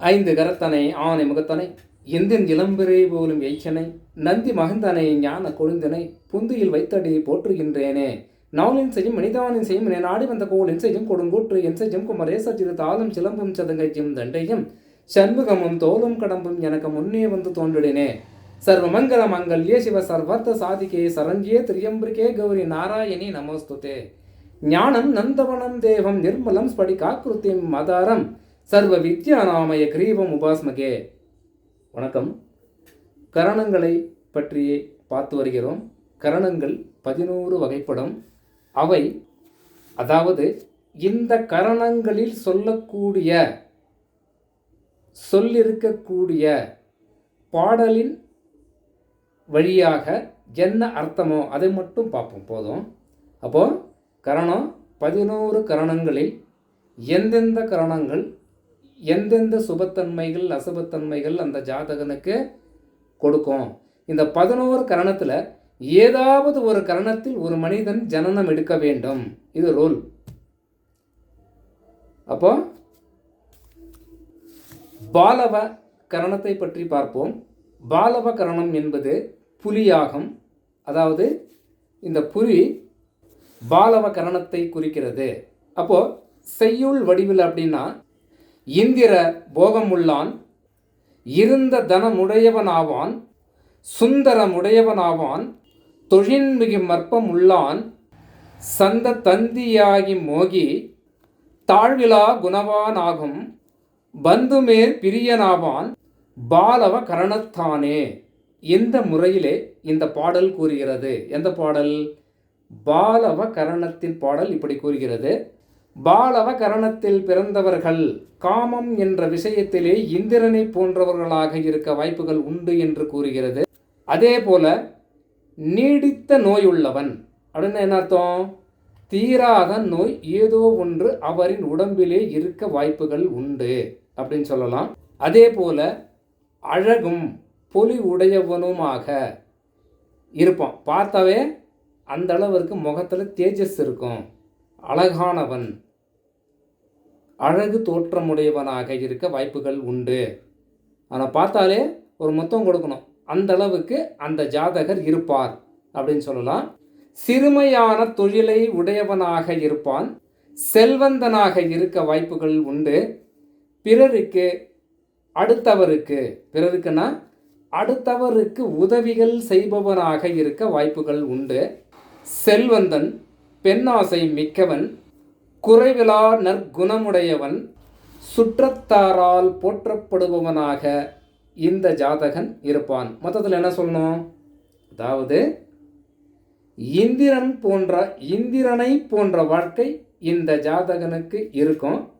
ஐந்து கரத்தனை ஆனை முகத்தனை எந்தின் இளம்பிறை போலும் எய்ச்சனை நந்தி மகந்தனை ஞான கொழுந்தனை புந்தியில் வைத்தடி போற்றுகின்றேனே. நாளின் செய்யும் மனிதானின் செய்யும் என நாடி வந்த கோளின் செய்யும் கொடுங்கூற்று என் செய்யும் குமரேச சிறு தாளும் சிலம்பும் சதங்கையும் தண்டையும் சண்முகமும் தோலும் கடம்பும் எனக்கு முன்னே வந்து தோன்றினே சர்வமங்கல மங்கல்யே சிவ சர்வர்த்த சாதிகே சரஞ்சியே திரியம்பிரிகே கௌரி நாராயணி நமோஸ்துதே. ஞானம் நந்தவனம் தேவம் நிர்மலம் ஸ்படிகாக்கிருத்திம் மதாரம். சர்வ வித்யாநாமய கிரீவம் உபாஸ்மகே. வணக்கம். கரணங்களை பற்றியே பார்த்து வருகிறோம். கரணங்கள் பதினோரு வகைப்படும். அவை அதாவது இந்த கரணங்களில் சொல்லக்கூடிய சொல்லிருக்கக்கூடிய பாடலின் வழியாக என்ன அர்த்தமோ அதை மட்டும் பார்ப்போம். போதும். அப்போது கரணம் பதினோரு கரணங்களில் எந்தெந்த கரணங்கள் எந்தெந்த சுபத்தன்மைகள் அசுபத்தன்மைகள் அந்த ஜாதகனுக்கு கொடுக்கும்? இந்த பதினோரு கரணத்தில் ஏதாவது ஒரு கரணத்தில் ஒரு மனிதன் ஜனனம் எடுக்க வேண்டும். இது ரூல் அப்போ பாலவ கரணத்தை பற்றி பார்ப்போம். பாலவ கரணம் என்பது புலியாகும். அதாவது இந்த புலி பாலவ கரணத்தை குறிக்கிறது. அப்போது செய்யுள் வடிவில் அப்படின்னா இந்திர போகமுள்ளான் இருந்த தனமுடையவனாவான் சுந்தரமுடையவனாவான் தொழின்மிகு மற்பம் உள்ளான் சந்த தந்தியாகி மோகி தாழ்விலா குணவானாகும் பந்துமேர் பிரியனாவான் பாலவ கரணத்தானே. எந்த முறையிலே இந்த பாடல் கூறுகிறது? எந்த பாடல்? பாலவ கரணத்தின் பாடல் இப்படி கூறுகிறது. பாலவ கரணத்தில் பிறந்தவர்கள் காமம் என்ற விஷயத்திலே இந்திரனை போன்றவர்களாக இருக்க வாய்ப்புகள் உண்டு என்று கூறுகிறது. அதே போல நீடித்த நோயுள்ளவன் அப்படின்னு என்ன அர்த்தம்? தீராத நோய் ஏதோ ஒன்று அவரின் உடம்பிலே இருக்க வாய்ப்புகள் உண்டு அப்படின்னு சொல்லலாம். அதே போல அழகும் பொலி உடையவனுமாக இருப்பான். பார்த்தாவே அந்த அளவிற்கு முகத்தில் தேஜஸ் இருக்கும். அழகானவன். அழகு தோற்றமுடையவனாக இருக்க வாய்ப்புகள் உண்டு. ஆனால் பார்த்தாலே ஒரு மொத்தம் கொடுக்கணும். அந்த அளவுக்கு அந்த ஜாதகர் இருப்பார் அப்படின்னு சொல்லலாம். சிறுமையான தொழிலை உடையவனாக இருப்பான். செல்வந்தனாக இருக்க வாய்ப்புகள் உண்டு. பிறருக்கு அடுத்தவருக்கு பிறருக்குன்னா அடுத்தவருக்கு உதவிகள் செய்பவனாக இருக்க வாய்ப்புகள் உண்டு. செல்வந்தன் பெண்ணாசை மிக்கவன் குறைவிலா நற்குணமுடையவன் சுற்றத்தாரால் போற்றப்படுபவனாக இந்த ஜாதகன் இருப்பான். மொத்தத்தில் என்ன சொல்லணும்? அதாவது இந்திரன் போன்ற இந்திரனை போன்ற வாழ்க்கை இந்த ஜாதகனுக்கு இருக்கும்.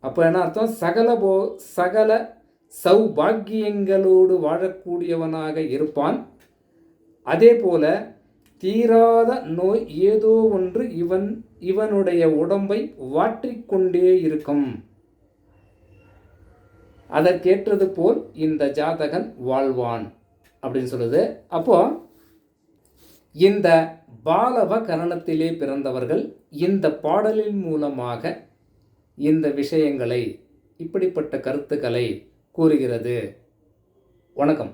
அப்போ என்ன அர்த்தம்? சகல போ சகல சௌபாகியங்களோடு வாழக்கூடியவனாக இருப்பான். அதே போல தீராத நோய் ஏதோ ஒன்று இவன் இவனுடைய உடம்பை வாற்றிக்கொண்டே இருக்கும். அதற்கேற்றது போல் இந்த ஜாதகன் வாழ்வான் அப்படின்னு சொல்லுது. அப்போ இந்த பாலவ கரணத்திலே பிறந்தவர்கள் இந்த பாடலின் மூலமாக இந்த விஷயங்களை இப்படிப்பட்ட கருத்துக்களை கூறுகிறது. வணக்கம்.